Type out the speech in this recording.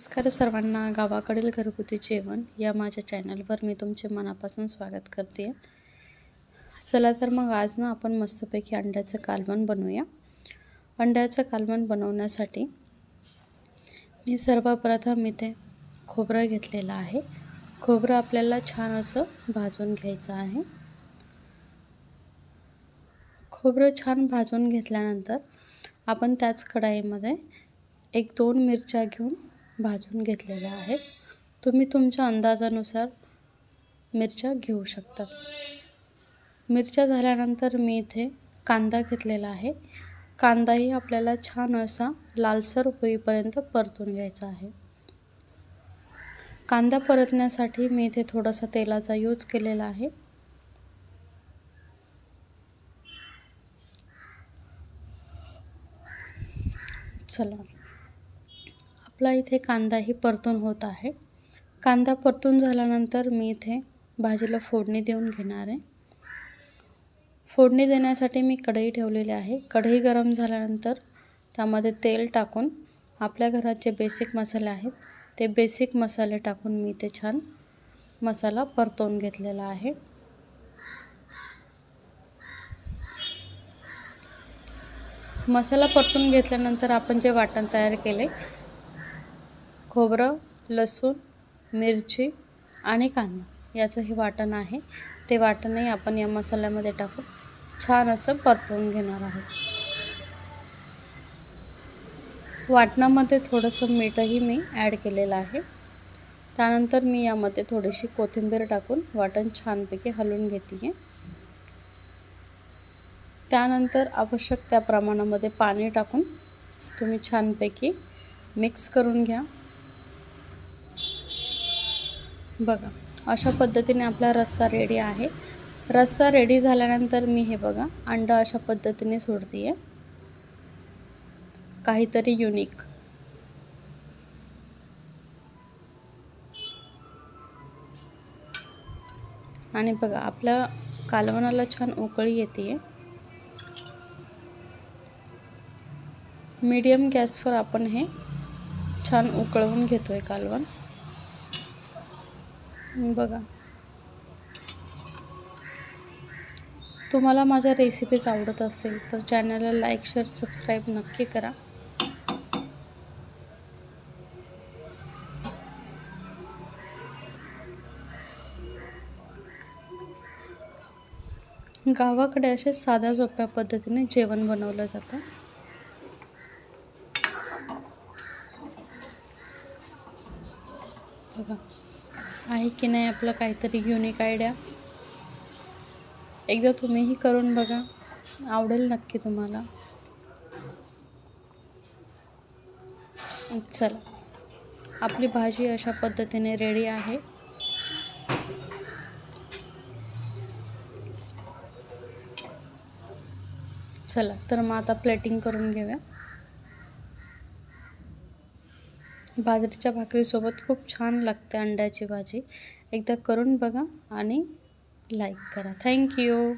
नमस्कार सर्वांना गावाकडील घरगुती जेवण या माझ्या चॅनलवर मी तुमचे मनापासून स्वागत करते. चला तर मग आज ना आपण मस्तपैकी अंड्याचं कालवण बनवूया. अंड्याचं कालवण बनवण्यासाठी मी सर्वप्रथम इथे खोबरं घेतलेलं आहे. खोबरं आपल्याला छान असं भाजून घ्यायचं आहे. खोबरं छान भाजून घेतल्यानंतर आपण त्याच कढाईमध्ये एक दोन मिरच्या घेऊन भाजून घेतलेल्या आहेत. तुम्ही तुमच्या अंदाजानुसार मिरच्या घेऊ शकता मिरच्या झाल्यानंतर मी इथे कांदा घेतलेला आहे. कांदाही आपल्याला छान असा लालसर होईपर्यंत परतून घ्यायचा आहे. कांदा परतण्यासाठी मी इथे थोडासा तेलाचा यूज केलेला आहे. चला. आपला इथे कांदाही परतून होत आहे. कांदा परतून झाल्यानंतर मी इथे भाजीला फोडणी देऊन घेणार आहे. फोडणी देण्यासाठी मी कढई ठेवलेली आहे. कढई गरम झाल्यानंतर त्यामध्ये तेल टाकून आपल्या घरात जे बेसिक मसाले आहेत ते बेसिक मसाले टाकून मी ते छान मसाला परतवून घेतलेला आहे. मसाला परतून घेतल्यानंतर आपण जे वाटण तयार केले खोबरं लसूण मिरची आणि कांदा याचं हे वाटण आहे. ते वाटणही आपण या मसाल्यामध्ये टाकून छान असं परतवून घेणार आहोत. वाटणामध्ये थोडंसं मीठही मी ॲड केलेलं आहे. त्यानंतर मी यामध्ये थोडीशी कोथिंबीर टाकून वाटण छानपैकी हलवून घेते आहे त्यानंतर आवश्यक त्या प्रमाणामध्ये पाणी टाकून तुम्ही छानपैकी मिक्स करून घ्या. बघा अशा पद्धतीने आपला रस्सा रेडी आहे. रस्सा रेडी झाल्यानंतर मी हे बघा अंड अशा पद्धतीने सोडते आहे काहीतरी युनिक आणि बघा आपल्या कालवणाला छान उकळी येते मीडियम गॅसवर आपण हे छान उकळवून घेतो आहे कालवण. बघा. तुम्हाला माझ्या रेसिपीज आवडत असेल तर चॅनलला लाईक शेअर सबस्क्राईब नक्की करा. गावाकडे असे साध्या सोप्या पद्धतीने जेवण बनवलं जातं. बघा. आहे की नाही आपलं काहीतरी युनिक आयडिया एकदा तुम्हीही करून बघा. आवडेल नक्की तुम्हाला. चला. आपली भाजी अशा पद्धतीने रेडी आहे. चला तर मग आता प्लेटिंग करून घेऊया. बाजरीच्या भाकरीसोबत खूप छान लागते अंड्याची भाजी. एकदा करून बघा आणि लाईक करा. थँक्यू